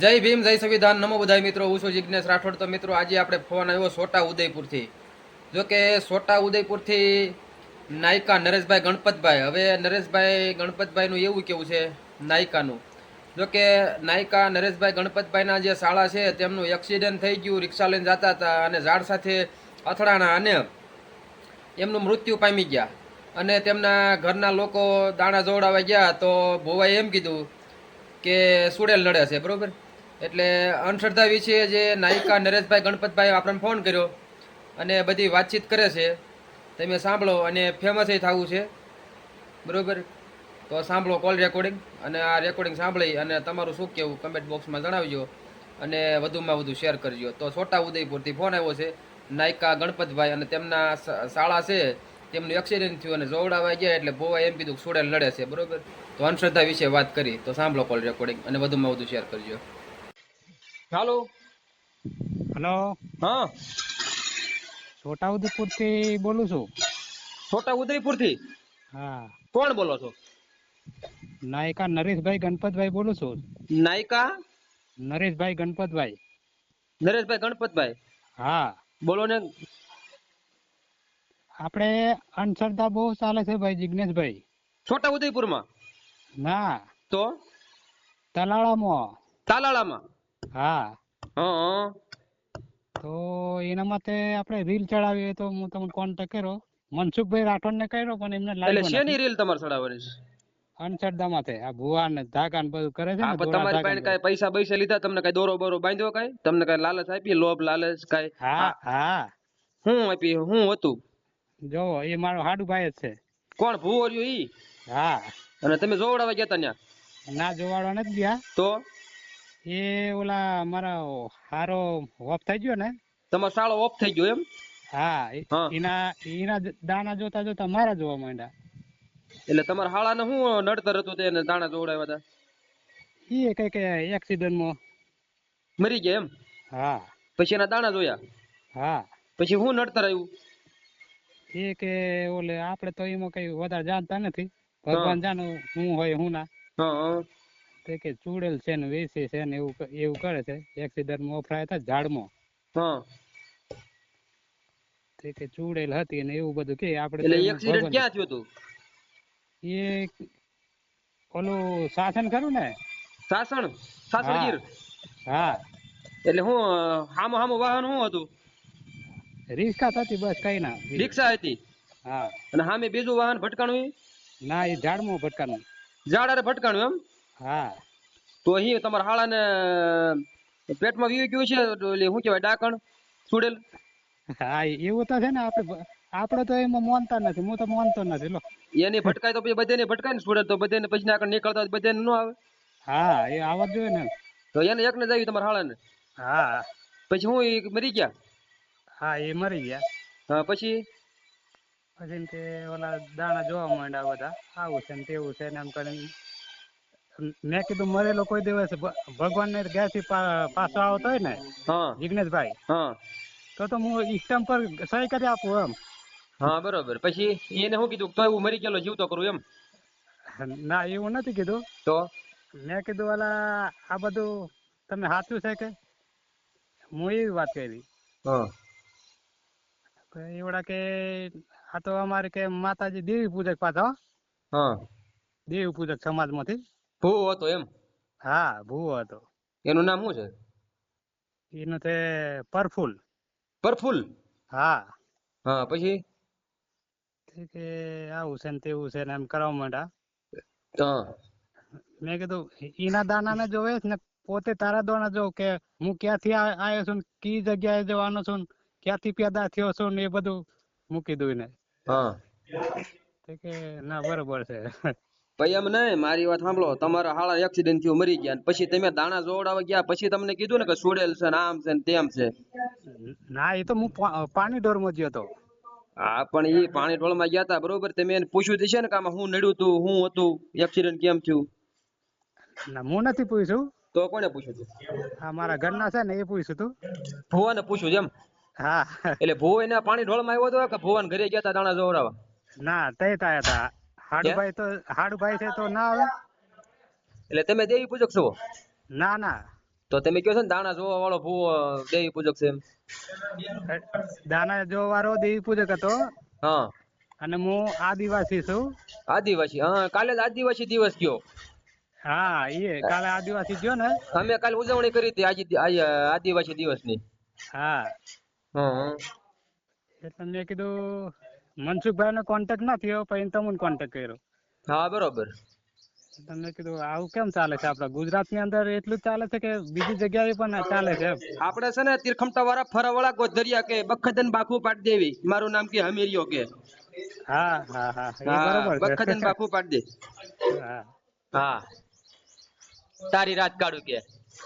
જય ભીમ, જય સંવિધાન, નમો બધાય મિત્રો. હું છું જિજ્ઞેશ રાઠોડ. તો મિત્રો, આજે આપણે ફોન આવ્યો છોટા ઉદયપુરથી. જો કે છોટા ઉદયપુરથી નાયકા નરેશભાઈ ગણપતભાઈ. હવે નરેશભાઈ ગણપતભાઈનું એવું કેવું છે? નાયકાનું. જો કે નાયકા નરેશભાઈ ગણપતભાઈના જે શાળા છે, તેમનું એક્સિડન્ટ થઈ ગયું, રિક્ષા લઈને જતા હતા અને ઝાડ સાથે અથડાણા અને એમનું મૃત્યુ પામી ગયા. અને તેમના ઘરના લોકો દાણા જોડાવા ગયા તો ભોવાએ એમ કીધું કે સુડેલ નડે છે, બરોબર? એટલે અંધશ્રદ્ધા વિશે જે નાયિકા નરેશભાઈ ગણપતભાઈ આપણને ફોન કર્યો અને બધી વાતચીત કરે છે. તમે સાંભળો અને ફેમસ થવું છે. બરોબર? તો સાંભળો કોલ રેકોર્ડિંગ અને આ રેકોર્ડિંગ સાંભળી અને તમારું શું કહેવું કમેન્ટ બોક્સમાં જણાવજો અને વધુમાં વધુ શેર કરજો. તો છોટા ઉદયપુરથી ફોન આવ્યો છે નાયકા ગણપતભાઈ અને તેમના શાળા છે. તેમનું એક્સિડન્ટ થયું અને જોવડાવા ગયા એટલે ભોવાએ એમ કીધું સુડેલ લડે છે. બરોબર? તો અંધશ્રદ્ધા વિશે વાત કરી. તો સાંભળો કોલ રેકોર્ડિંગ અને વધુમાં વધુ શેર કરજો. હાલો. હલો. હા. છોટાઉદેપુરથી બોલું છું. છોટા ઉદયપુરથી હા. કોણ બોલો છો? નાયકા નરેશભાઈ ગણપતભાઈ બોલું છું. નાયકા? નરેશભાઈ ગણપતભાઈ. નરેશભાઈ ગણપતભાઈ? હા. બોલો ને. આપણે અંધશ્રદ્ધા બહુ ચાલે છે ભાઈ જિજ્ઞેશભાઈ છોટા ઉદયપુરમાં ના. તો? તલાળામાં. તાલાળામાં? હા. હા તો એના માટે આપણે રીલ ચડાવીએ તો હું તમને કોન્ટેક્ટ કર્યો. મનસુખભાઈ રાઠોડ ને કર્યો પણ એમને એટલે શેની રીલ તમારે ચડાવવાની છે? અંધશ્રદ્ધા માથે આ ભુવા ને ધાકા ને બધું કરે છે ને તમારી પાસે કઈ પૈસા પૈસા લીધા? તમને કઈ દોરો બોરો બાંધ્યો કઈ? તમને કઈ લાલચ આપી? લોભ લાલચ કઈ? હા હા. હું. આપી? હું હતું? જો એ મારો હાડુ ભાઈ જ છે. કોણ ભૂવો રહ્યો ઈ? હા. અને તમે જોવડાવા ગયા તા ત્યાં ના જોવાડવા નથી ગયા. તો? એ ઓલા મારા હારો ઓફ થઈ ગયો ને? તમારો સાળો ઓફ થઈ ગયો એમ? હા એના એના દાણા જોતા જોતા મારા જોવા માંડ્યા. એટલે તમારા હાળાને શું નડતર હતું તેને દાણા જોવડાવ્યા હતા? એ કઈ કઈ એક્સિડન્ટમાં મરી ગયા એમ? હા. પછી એના દાણા જોયા? હા. પછી હું નડતર આવ્યું? એ કે ઓલે આપણે તો એમાં કઈ વધારે જાણતા નથી. ભગવાન જાણે હું હોય હું ના. હા. તે કે ચૂડેલ છે ને વેચે છે ને એવું એવું કરે છે. એક્સિડન્ટમાં ઓફરાયા હતા ઝાડમાં. હા. તે કે ચૂડેલ હતી ને એવું બધું કે આપણે એટલે એક્સિડન્ટ ક્યાં થયો હતું? એ ઓલું શાસન ખરું ને? શાસન? સાસણગીર હા. એટલે હું હામો હામો વાહન શું હતું? રિક્ષા થતી બસ કઈ ના. રિક્ષા હતી? હા. અને સામે બીજું વાહન ભટકાણું ના એ ઝાડમાં ભટકાણું. ઝાડ હારે ભટકાણું એમ? હા. તો અહીં તમારા હાળાને પેટમાં વી ગયું છે એટલે શું કહેવાય ડાકણ સુડેલ હા એવું તો છે ને આપણે આપણે તો એમાં માનતા નથી હું તો માનતો નથી લો. એની ભટકાય તો પછી બધાને ભટકાય ને સુડેલ તો બધાને પછી આગળ નીકળતા બધાને ન આવે? હા એ આવવા જોઈએ ને. તો એને એકને ને આવી તમારા હાળાને? હા. પછી હું મરી ગયા? હા એ મરી ગયા. હા પછી? પછી કે ઓલા દાણા જોવા માંડ્યા બધા આવું છે ને તેવું છે ને એમ કરીને મેં કીધું મરેલો કોઈ દિવસ ભગવાન ને ગયા થી પાછો આવતો હોય ને જિગ્નેશભાઈ તો તો હું ઇસ્ટમ પર સહી કરી આપું એમ. હા બરોબર. પછી એને શું કીધું તો હું મરી ગયેલો જીવતો કરું એમ. ના એવું નથી કીધું. તો? મેં કીધું ઓલા આ બધું તમે સાચું છે કે? હું એવી વાત કરી. એવડા કે આ તો અમારે કે માતાજી દેવી પૂજક પાછા દેવી પૂજક સમાજમાંથી. ભૂવો હતો એમ? હા ભૂવો હતો. એનું નામ શું છે? એનું તે પરફુલ. પરફુલ? હા. હા પછી? કે આવું છે ને તેવું છે ને એમ કરવા માંડ્યા. મેં કીધું એના દાના ને જોવે ને પોતે તારા દાણા જો કે હું ક્યાંથી આવ્યો છું કી કઈ જગ્યાએ જવાનો છું ને ક્યાંથી પેદા થયો છું ને એ બધું મૂકી દઉં ને હા. કે ના બરોબર છે. ભાઈ એમ નહીં મારી વાત સાંભળો. તમારા હાળા એક્સિડન્ટ થયું મરી ગયા પછી તમે દાણા જોવડાવવા ગયા પછી તમને કીધું ને કે સુડેલ છે ને આમ છે ને તેમ છે. ના એ તો હું પાણી ઢોરમાં ગયો હતો. હા પણ એ પાણી ઢોળમાં ગયા હતા બરોબર? તમે એને પૂછ્યું છે ને કે આમાં હું નડ્યું હતું હું હતું એક્સિડન્ટ કેમ થયું? ના હું નથી પૂછ્યું. તો કોને પૂછ્યું હતું આ મારા ઘરના છે ને એ પૂછ્યું તું. ભુવાને પૂછ્યું એમ? હા. એટલે ભુવા એના પાણી ઢોળમાં આવ્યો હતો કે ભુવાને ઘરે ગયા હતા દાણા જોવડાવવા? ના તે તાયા હતા. હાડુભાઈ તો હાડુભાઈ છે તો ના આવે. એટલે તમે દેવી પૂજક છો? ના ના. તો તમે કહો છો ને દાણા જોવા વાળો ભૂવો દેવી પૂજક છે એમ? દાના જો વાળો દેવી પૂજક હતો. હા. અને હું આદિવાસી છું. આદિવાસી હા કાલે જ આદિવાસી દિવસ ગયો હા એ કાલે આદિવાસી ગયો ને. અમે કાલે ઉજવણી કરી હતી આજે આદિવાસી દિવસની. હા હા. એટલે મેં કીધું મનસુખભાઈ નો કોન્ટેક્ટ ના થયો પછી તમને કોન્ટેક્ટ કર્યો. હા બરોબર. તમને કીધું આવું કેમ ચાલે છે આપડા ગુજરાતની અંદર? એટલું ચાલે છે કે બીજી જગ્યાએ પણ ચાલે છે આપડે છે ને તીરખમટા વાળા ફરવાળા ગોધરિયા કે બખદન બાખુ પાડ દેવી. મારું નામ કે હમીરિયો કે. હા હા હા બરોબર બખદન બાખુ પાડ દે. હા. હા. તારી રાત કાઢું કે.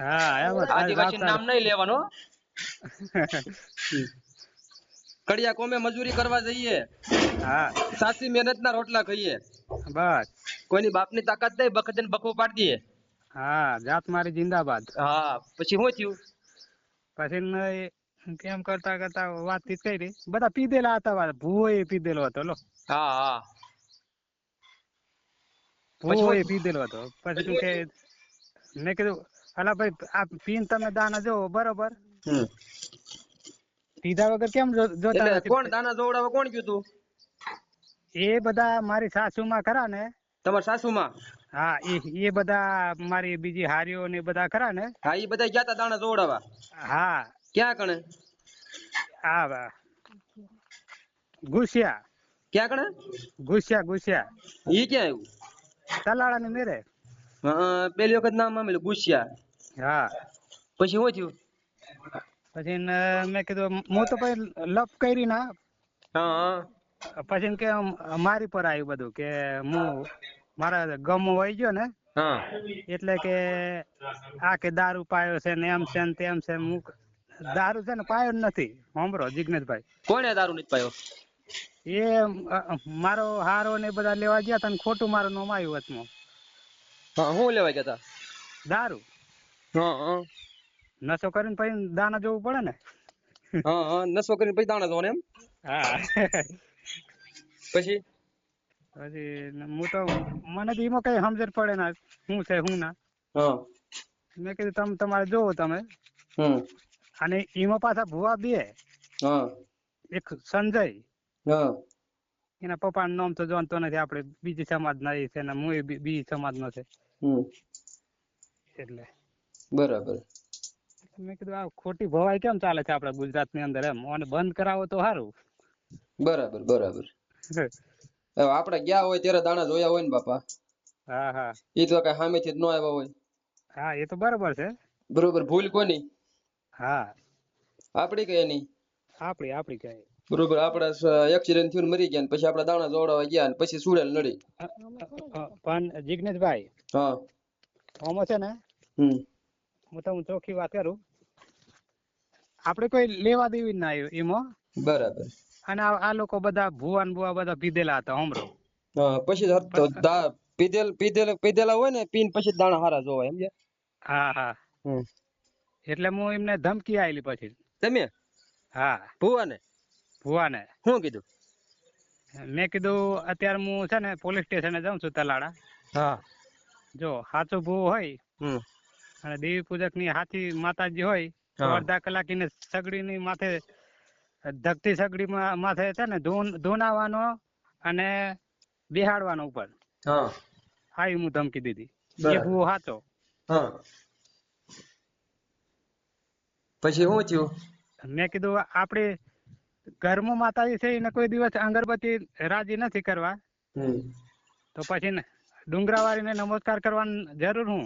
હા. આદિવાસી નામ નહીં લેવાનું. કડિયા કોમે મજૂરી કરવા જઈએ. હા. સાચી મહેનત ના રોટલા ખાઈએ. બસ. કોઈની બાપની તાકાત નહીં બખદન બખો પાડી દઈએ. હા જાત મારી જિંદાબાદ. હા પછી શું થયું? પછી કેમ કરતા કરતા વાતચીત કરી. બધા પીધેલા હતા ભૂવો એ પીધેલો હતો લો. હા હા. ભૂવો એ પીધેલો હતો. પછી તું કે મેં કીધું અલા ભાઈ આ પીન તમે દાના જો બરોબર. પીધા વગર કેમ જોતા નથી? કોણ દાના જોવડાવે કોણ કીધું તું? એ બધા મારી સાસુમાં ખરા ને. તમારા સાસુમાં? હા એ એ બધા મારી બીજી હારીઓ ને બધા ખરા ને. હા એ બધા ગયા તા દાણા જોવડાવા હા. ક્યાં કણે? હા. ગુસ્યા ક્યાં કણે? ગુસ્યા ગુસ્યા ઈ ક્યાં આવ્યું તલાળા ની મેરે પેલી વખત નામ આમેલું ગુસ્યા હા. પછી શું થયું? પછી મેં કીધું હું તો પછી લપ કરી ના. પછી કે મારી પર આવ્યું બધું કે હું મારા ગમ વહી ગયો ને એટલે કે આ કે દારૂ પાયો છે ને એમ છે ને તેમ છે હું દારૂ છે ને પાયો નથી. સાંભળો જિગ્નેશભાઈ કોને દારૂ નથી પાયો? એ મારો હારો ને બધા લેવા ગયા તા ને ખોટું મારું નામ આવ્યું વચમાં હા હું લેવા ગયા હતા દારૂ. હા. નશો કરીને પછી દાણા જોવું પડે ને? હા હા નસો કરીને પછી દાણા જોવાનું એમ? હા. પછી? પછી હું તો મને તો એમાં કઈ સમજણ પડે ના શું છે શું ના. મેં કીધું તમે તમારે જોવો તમે. હમ. અને એમાં પાછા ભુવા બે. હા. એક સંજય. એના એના પપ્પાનું નામ તો જાણતો નથી આપણે બીજી સમાજના એ છે ને હું બીજી સમાજનો છે. એટલે. બરાબર. મેં કીધું આ ખોટી ભવાઈ કેમ ચાલે છે આપડા ગુજરાતની અંદર એમ? અને બંધ કરાવો તો સારું. બરાબર બરાબર. આપણે ગયા હોય ત્યારે દાણા જોયા હોય ને બાપા? હા હા. એ તો કઈ સામેથી જ ન આવ્યા હોય. હા એ તો બરાબર છે. બરોબર ભૂલ કોની? હા. આપડી કઈ એની? આપણી આપડી કઈ બરોબર આપડા એક્સિડન્ટ થયું મરી ગયા પછી આપડા દાણા જોવડાવવા ગયા ને પછી સુરેલ નડી. પણ જિગ્નેશભાઈ હા. આમાં છે ને? હમ. હું તમને ચોખ્ખી વાત કરું. આપણે કોઈ લેવા દેવી ના એમાં બરાબર. અને આ લોકો બધા ભુવા ને ભુવા બધા પીધેલા હતા હમરો પછી પીધેલ પીધેલ પીધેલા હોય ને પીન પછી દાણા હારા જોવાય સમજ્યા હા હા. એટલે હું એમને ધમકી આયેલી પછી. તમે? હા. ભુવાને? ભુવાને. શું કીધું? મેં કીધું અત્યારે હું છે ને પોલીસ સ્ટેશને જાઉં છું તલાડા હા. જો સાચો ભૂવો હોય અને દેવી પૂજકની હાથી માતાજી હોય તો. અડધા કલાકીને સગડી ની માથે ધકતી સગડી માથે છે ને ધૂન ધૂનાવાનો અને બેહાડવાનો ઉપર. હા. આવી હું ધમકી દીધી. એ. ભૂવો સાચો પછી શું થયું? મેં કીધું આપણે ઘરમાં માતાજી છે એને કોઈ દિવસ અગરબત્તી રાજી નથી કરવા. તો પછી ને ડુંગરાવાળીને નમસ્કાર કરવાની જરૂર હું?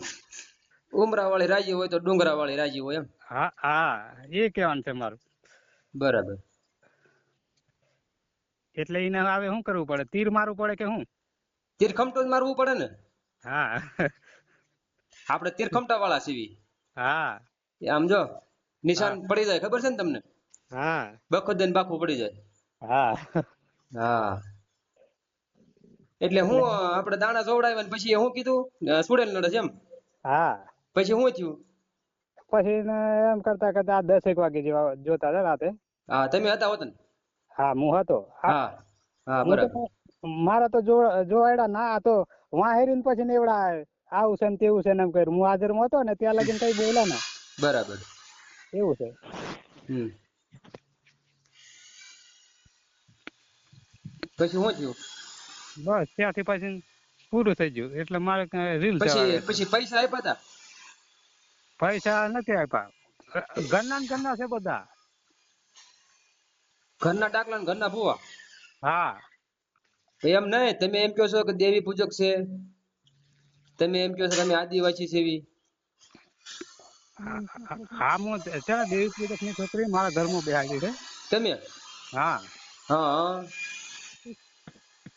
ઉમરા વાળી રાજી હોય તો ડુંગરા વાળી રાજી હોય એમ. હા હા એ કહેવાનું છે મારું. બરાબર. એટલે એને હવે શું કરવું પડે? તીર મારવું પડે કે શું? તીરખમટો જ મારવું પડે ને? હા. આપણે તીરખમટા વાળા સીવી હા. આમ જો નિશાન પડી જાય ખબર છે ને તમને? હા. બખોદન બાખું પડી જાય. હા. હા. એટલે હું આપણે દાણા જોવડાવ્યા પછી શું કીધું? સુડેલ નડે છે એમ. હા. પછી શું થયું? પછી એમ કરતા કરતા દસ એક વાગે જેવા જોતા હતા રાતે. હા તમે હતા હોત હા હું હતો. હા. હા બરાબર. મારા તો જો જોવાયડા ના તો વાહેરીને પછી નેવડા આવું છે ને તેવું છે ને એમ કર્યું. હું હાજરમાં હતો ને ત્યાં લગીને કઈ બોલ્યા ના. બરાબર. એવું છે. હમ. પછી શું થયું? બસ ત્યાંથી પછી પૂરું થઈ ગયું. એટલે મારે રીલ પછી પછી પૈસા આપ્યા હતા પૈસા નથી આપ્યા. ઘરના ને ઘરના છે બધા. ઘરના ડાકલા ને ઘરના ભૂવા? હા. એમ નહીં તમે એમ કહો છો કે દેવી પૂજક છે. તમે એમ કહો છો કે અમે આદિવાસી છે એવી. હા હું છે દેવી પૂજકની છોકરી મારા ઘરમાં બેહાડી છે. તમે? હા. હા હા.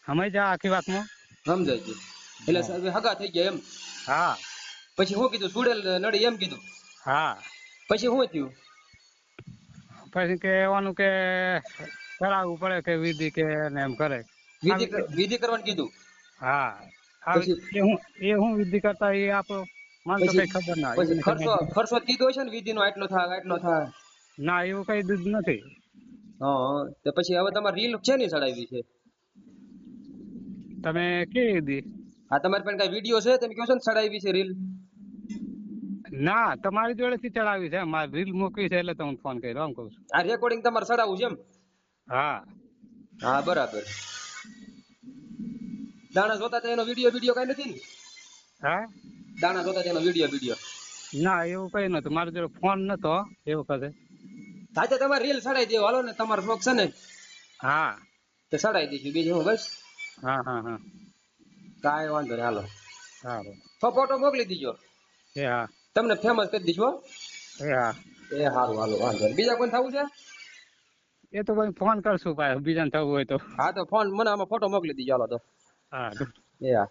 સમજ જા આખી વાતમાં? સમજાય ગયું એટલે સાહેબ હગા થઈ ગયા એમ? હા. પછી શું કીધું સુડેલ નડી એમ કીધું. હા. પછી શું થયું? પછી કે એવાનું કે કરાવવું પડે કે વિધિ કે ને એમ કરે. વિધિ વિધિ કરવાનું કીધું? હા. એ હું એ હું વિધિ કરતા એ આપણો મને તો કઈ ખબર ના પછી ખર્ચો ખર્ચો કીધો છે ને વિધિનો આટલો થાય આટલો થાય. ના એવું કઈ દીધું નથી. હા હા. તો પછી હવે તમારે રીલ છે ને ચડાવી છે? તમે કેવી દીધી આ તમારી પાસે કઈ વીડિયો છે? તમે કહો છો ને ચડાવી છે રીલ? ના તમારી જોડે થી ચડાવી છે. મારે રીલ મૂકવી છે એટલે તમને ફોન કર્યો એમ કહું છું. આ રેકોર્ડિંગ તમારે ચડાવવું છે એમ? હા. હા બરાબર. દાણા જોતા તેનો એનો વીડિયો વીડિયો કઈ નથી ને? હા? દાણા જોતા તેનો એનો વીડિયો વીડિયો ના એવું કઈ નતું મારો જોડે ફોન નતો એ વખતે સાથે તમારે રીલ ચડાવી દેવો. હાલો ને તમારો શોખ છે ને? હા. તો ચડાવી દઈશું બીજું હું બસ? હા હા હા. કાંઈ વાંધો નહીં હાલો. સારું. તો ફોટો મોકલી દીજો. એ હા. તમને ફેમસ કરી એ હા. એ સારું હાલો વાંધો બીજા કોઈ થવું છે? એ તો કોઈ ફોન કરશું ભાઈ. બીજાને થવું હોય તો. હા તો ફોન મને આમાં ફોટો મોકલી દીજો. હાલો તો. હા એ હા.